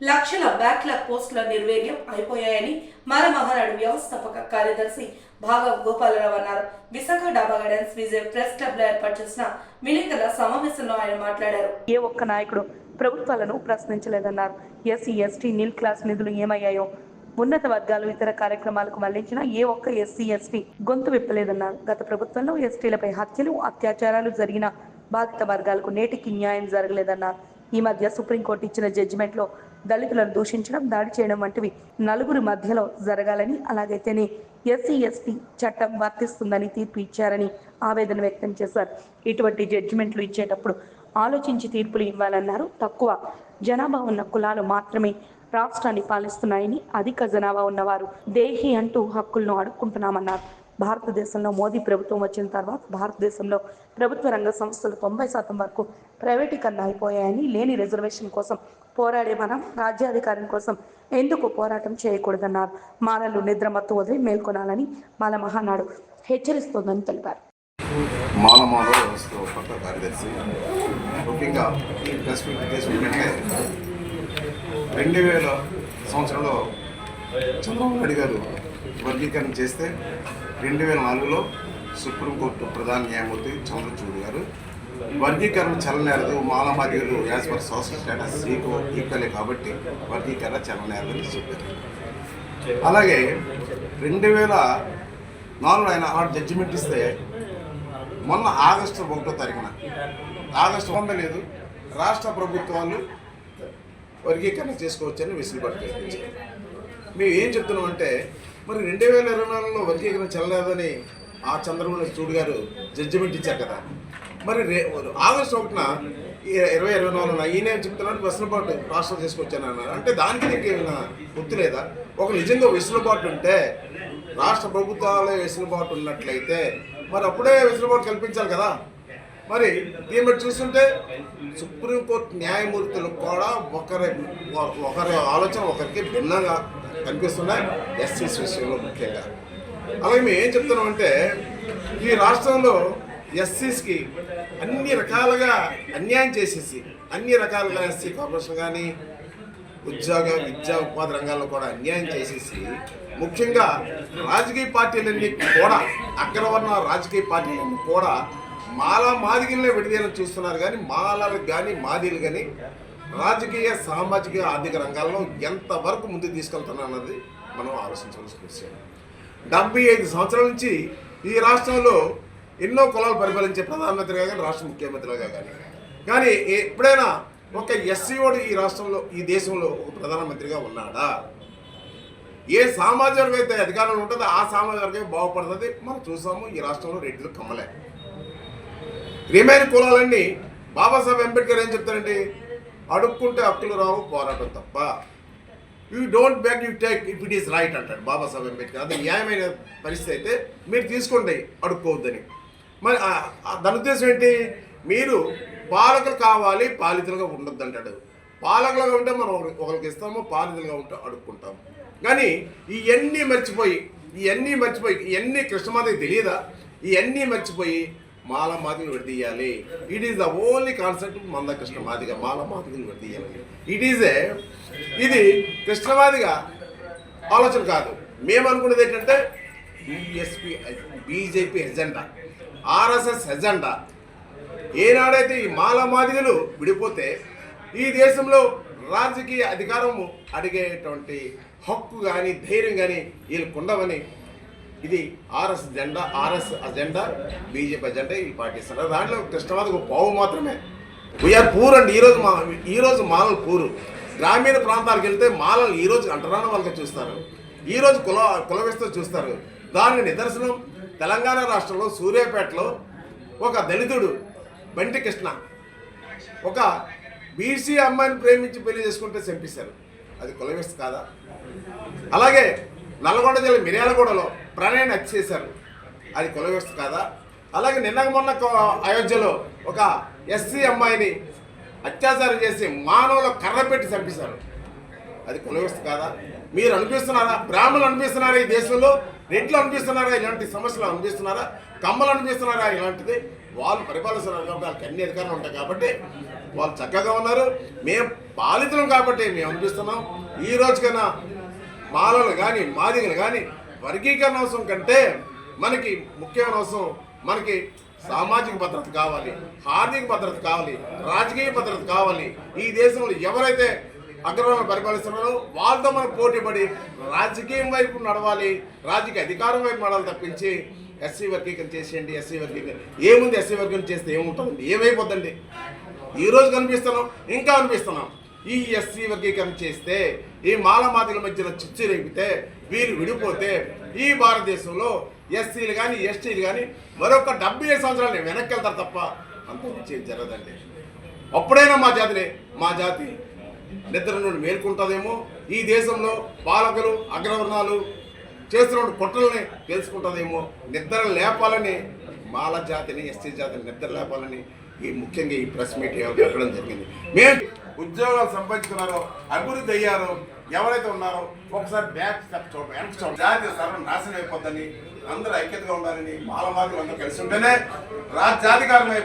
లక్షల బ్యాక్లాగ్ పోస్టుల నిర్వీర్యం అయిపోయాయని మన మహానాడు వ్యవస్థాపక కార్యదర్శి భాగవ గోపాలరావు అన్నారు. విశాఖ డాబా గార్డెన్స్ విజయ్ ప్రెస్ క్లబ్లో ఏర్పాటు చేసిన విలేకరుల సమావేశంలో ఆయన మాట్లాడారు. ఏ ఒక్క నాయకుడు ప్రభుత్వాలను ప్రశ్నించలేదన్నారు. ఎస్సీ ఎస్టీ నీల్ క్లాస్ నిధులు ఏమయ్యాయో ఉన్నత వర్గాలు ఇతర కార్యక్రమాలకు మళ్ళించిన ఏ ఒక్క ఎస్సీ ఎస్టీ గొంతు విప్పలేదన్నారు. గత ప్రభుత్వంలో ఎస్టీలపై హత్యలు అత్యాచారాలు జరిగిన బాధిత వర్గాలకు నేటికి న్యాయం జరగలేదన్నారు. ఈ మధ్య సుప్రీంకోర్టు ఇచ్చిన జడ్జిమెంట్లో దళితులను దూషించడం దాడి చేయడం వంటివి నలుగురి మధ్యలో జరగాలని అలాగైతేనే ఎస్సీ ఎస్టీ చట్టం వర్తిస్తుందని తీర్పు ఇచ్చారని ఆవేదన వ్యక్తం చేశారు. ఇటువంటి జడ్జిమెంట్లు ఇచ్చేటప్పుడు ఆలోచించి తీర్పులు ఇవ్వాలన్నారు. తక్కువ జనాభా ఉన్న కులాలు మాత్రమే రాష్ట్రాన్ని పాలిస్తున్నాయని అధిక జనాభా ఉన్నవారు దేహి అంటూ హక్కులను అడుక్కుంటున్నామన్నారు. భారతదేశంలో మోదీ ప్రభుత్వం వచ్చిన తర్వాత భారతదేశంలో ప్రభుత్వ రంగ సంస్థలు తొంభై శాతం వరకు ప్రైవేటీకరణ అయిపోయాయని లేని రిజర్వేషన్ కోసం పోరాడే మనం రాజ్యాధికారం కోసం ఎందుకు పోరాటం చేయకూడదన్నారు. మాలలు నిద్రమత్తు వదిలి మేల్కొనాలని మాల మహానాడు హెచ్చరిస్తోందని తెలిపారు. పట్ల కార్యదర్శి ముఖ్యంగా ఈ ప్రెస్ మీట్ రెండు వేల సంవత్సరంలో చంద్రబాబు నాయుడు గారు వర్గీకరణ చేస్తే రెండు వేల నాలుగులో సుప్రీంకోర్టు ప్రధాన న్యాయమూర్తి చంద్రచూడ్ గారు. వర్గీకరణ చలనేరదు మాలమాదిగలు as per social status equal ఈక్వలే కాబట్టి వర్గీకరణ చలనేరదని చెప్పారు. అలాగే రెండు వేల నాలుగులో ఆయన ఆర్డర్ జడ్జిమెంట్ ఇస్తే మొన్న ఆగస్టు ఒకటో తారీఖున ఆగస్టు వంద లేదు రాష్ట్ర ప్రభుత్వాలు వర్గీకరణ చేసుకోవచ్చని వెసులుబాటు కల్పించారు మేము ఏం చెప్తున్నామంటే మరి రెండు వేల ఇరవై నాలుగులో వర్గీకరణ చెల్లలేదని ఆ చంద్రబాబు చూడు గారు జడ్జిమెంట్ ఇచ్చారు కదా. మరి రే ఆగస్టు ఒకటిన ఈ- ఇరవై ఇరవై నాలుగున ఈయన ఏం చెప్తున్నాడు వెసులుబాటు రాష్ట్రం తీసుకొచ్చాను అన్నారు. అంటే దానికి నీకు ఏమైనా గుర్తు లేదా? ఒక నిజంగా వెసులుబాటు ఉంటే రాష్ట్ర ప్రభుత్వాలే వెసులుబాటు ఉన్నట్లయితే మరి అప్పుడే వెసులుబాటు కల్పించాలి కదా. మరి దీన్ని బట్టి చూస్తుంటే సుప్రీంకోర్టు న్యాయమూర్తులు కూడా ఒకరి ఒకరి ఆలోచన ఒకరికి భిన్నంగా కనిపిస్తున్నాయి ఎస్సీస్ విషయంలో ముఖ్యంగా. అలాగే మేము ఏం చెప్తున్నామంటే ఈ రాష్ట్రంలో ఎస్సీస్కి అన్ని రకాలుగా అన్యాయం చేసేసి అన్ని రకాలుగా ఎస్సీ కార్పొరేషన్ కానీ ఉద్యోగ విద్యా ఉపాధి రంగాల్లో కూడా అన్యాయం చేసేసి ముఖ్యంగా రాజకీయ పార్టీలన్నీ కూడా అగ్రవర్ణ రాజకీయ పార్టీలన్నీ కూడా మాలా మాదిగిలనే విడదీయాలని చూస్తున్నారు కానీ మాలలకు కానీ మాదిలు కానీ రాజకీయ సామాజిక ఆర్థిక రంగాల్లో ఎంతవరకు ముందుకు అన్నది మనం ఆలోచించవలసిన విషయం. డెబ్బై ఐదు సంవత్సరాల నుంచి ఈ రాష్ట్రంలో ఎన్నో కులాలు పరిపాలించే ప్రధానమంత్రిగా కానీ రాష్ట్ర ముఖ్యమంత్రిగా కానీ. కానీ ఎప్పుడైనా ఒక ఎస్సీఓడు ఈ రాష్ట్రంలో ఈ దేశంలో ఒక ప్రధానమంత్రిగా ఉన్నాడా? ఏ సామాజిక వర్గం అయితే అధికారంలో ఉంటుందో ఆ సామాజిక వర్గం బాగుపడుతుంది. మనం చూసాము ఈ రాష్ట్రంలో రెడ్లు కమ్మలే. రిమైన్ కులాలన్నీ బాబాసాహెబ్ అంబేద్కర్ ఏం చెప్తారండి? అడుక్కుంటే హక్కులు రావు పోరాటం తప్ప. You don't back you take if it is right అంటాడు బాబాసాహెబ్ అంబేద్కర్. అది న్యాయమైన పరిస్థితి అయితే మీరు తీసుకోండి అడుక్కోవద్దని. మరి దాని ఉద్దేశం ఏంటి? మీరు పాలకులు కావాలి పాలితులుగా ఉండొద్దు అంటాడు. పాలకులుగా ఉంటే మనం ఒకరికి ఇస్తాము పాలితులుగా ఉంటే అడుక్కుంటాము. కానీ ఇవన్నీ మర్చిపోయి ఇవన్నీ మర్చిపోయి ఇవన్నీ కృష్ణమాతకి తెలియదా? ఇవన్నీ మర్చిపోయి మాల మాదిగలు విడదీయాలి it is the only concept Manda Krishnamadiga మాల మాదిగలు విడదీయాలి ఇట్ ఈజ్ ఏ ఇది కృష్ణమాదిగ ఆలోచన కాదు. మేము అనుకునేది ఏంటంటే BSP BJP agenda RSS agenda ఏనాడైతే ఈ మాల మాదిగలు విడిపోతే ఈ దేశంలో రాజకీయ అధికారము అడిగేటువంటి హక్కు కానీ ధైర్యం కానీ వీళ్ళకు ఉండవని ఇది ఆర్ఎస్ జెండా ఆర్ఎస్ అజెండా బీజేపీ అజెండా ఇవి పాటిస్తున్నారు దాంట్లో కృష్ణవాదం ఒక పావు మాత్రమే. వీఆర్ పూర్ అండి ఈరోజు మా ఈరోజు మాలలు పూరు గ్రామీణ ప్రాంతాలకు వెళ్తే మాలలు ఈరోజు అంటరాన వాళ్ళకి చూస్తారు. ఈరోజు కుల కులవేస్తూ చూస్తారు. దానికి నిదర్శనం తెలంగాణ రాష్ట్రంలో సూర్యాపేటలో ఒక దళితుడు బంటి కృష్ణ. ఒక బీసీ అమ్మాయిని ప్రేమించి పెళ్ళి చేసుకుంటే చంపేశారు. అది కులవేస్తు కాదా? అలాగే నల్గొండ జిల్లా మిర్యాలగూడలో ప్రణయాన్ని హత్య చేశారు. అది కులవ్యవస్థ కాదా? అలాగే నిన్న మొన్న అయోధ్యలో ఒక ఎస్సీ అమ్మాయిని అత్యాచారం చేసి మానవుల కర్ర పెట్టి చంపేశారు. అది కులవ్యవస్థ కాదా? మీరు అనిపిస్తున్నారా? బ్రాహ్మణులు అనిపిస్తున్నారా ఈ దేశంలో? రెడ్లు అనిపిస్తున్నారా? ఇలాంటి సమస్యలు అనిపిస్తున్నారా? కమ్మలు అనిపిస్తున్నారా ఇలాంటిది? వాళ్ళు పరిపాలిస్తున్నారు కాబట్టి వాళ్ళకి అన్ని అధికారులు ఉంటాయి కాబట్టి వాళ్ళు చక్కగా ఉన్నారు. మేము బాధితులం కాబట్టి మేము అనిపిస్తున్నాం. ఈ రోజుకైనా మాలలు కానీ మాదిగలు కానీ వర్గీకరణ అవసరం కంటే మనకి ముఖ్యమైన అవసరం మనకి సామాజిక భద్రత కావాలి ఆర్థిక భద్రత కావాలి రాజకీయ భద్రత కావాలి. ఈ దేశంలో ఎవరైతే అగ్రవర్ణ పరిపాలిస్తున్నారో వాళ్ళతో మనం పోటీపడి రాజకీయం వైపు నడవాలి రాజకీయ అధికారం వైపు నడవాలి తప్పించి ఎస్సీ వర్గీకరణ చేసేయండి ఎస్సీ వర్గీకరణ. ఏముంది ఎస్సీ వర్గీకరణ చేస్తే ఏముంటుంది? ఏమైపోద్దండి? ఈ రోజు కనిపిస్తున్నాం ఇంకా అనిపిస్తున్నాం ఈ ఎస్సీ వర్గీకరణ చేస్తే ఈ మాలమాదిల మధ్యన చిచ్చు రేపితే వీరు విడిపోతే ఈ భారతదేశంలో ఎస్సీలు కానీ ఎస్టీలు కానీ మరొక డెబ్బై ఐదు సంవత్సరాలు వెనక్కి వెళ్తారు తప్ప అంత జరగదండి. అప్పుడైనా మా జాతిని మా జాతి నిద్ర నుండి మేల్కుంటుందేమో. ఈ దేశంలో పాలకులు అగ్రవర్ణాలు చేస్తున్న కుట్రల్ని తెలుసుకుంటుందేమో. నిద్ర లేపాలని మాల జాతిని ఎస్టీ జాతిని నిద్ర లేపాలని ఈ ముఖ్యంగా ఈ ప్రెస్ మీట్ పెట్టడం జరిగింది. మేము ఉద్యోగాలు సంపాదించుకున్నారో అభివృద్ధి అయ్యారో ఎవరైతే ఉన్నారో ఒకసారి బ్యాక్ స్టెప్ చూడండి వెనక చూడండి. జాతీయ సర్వం నాశనం అయిపోద్దని అందరూ ఐక్యతగా ఉండాలని మాల మార్గం అందరూ కలిసి ఉంటేనే రాజ్యాధికారం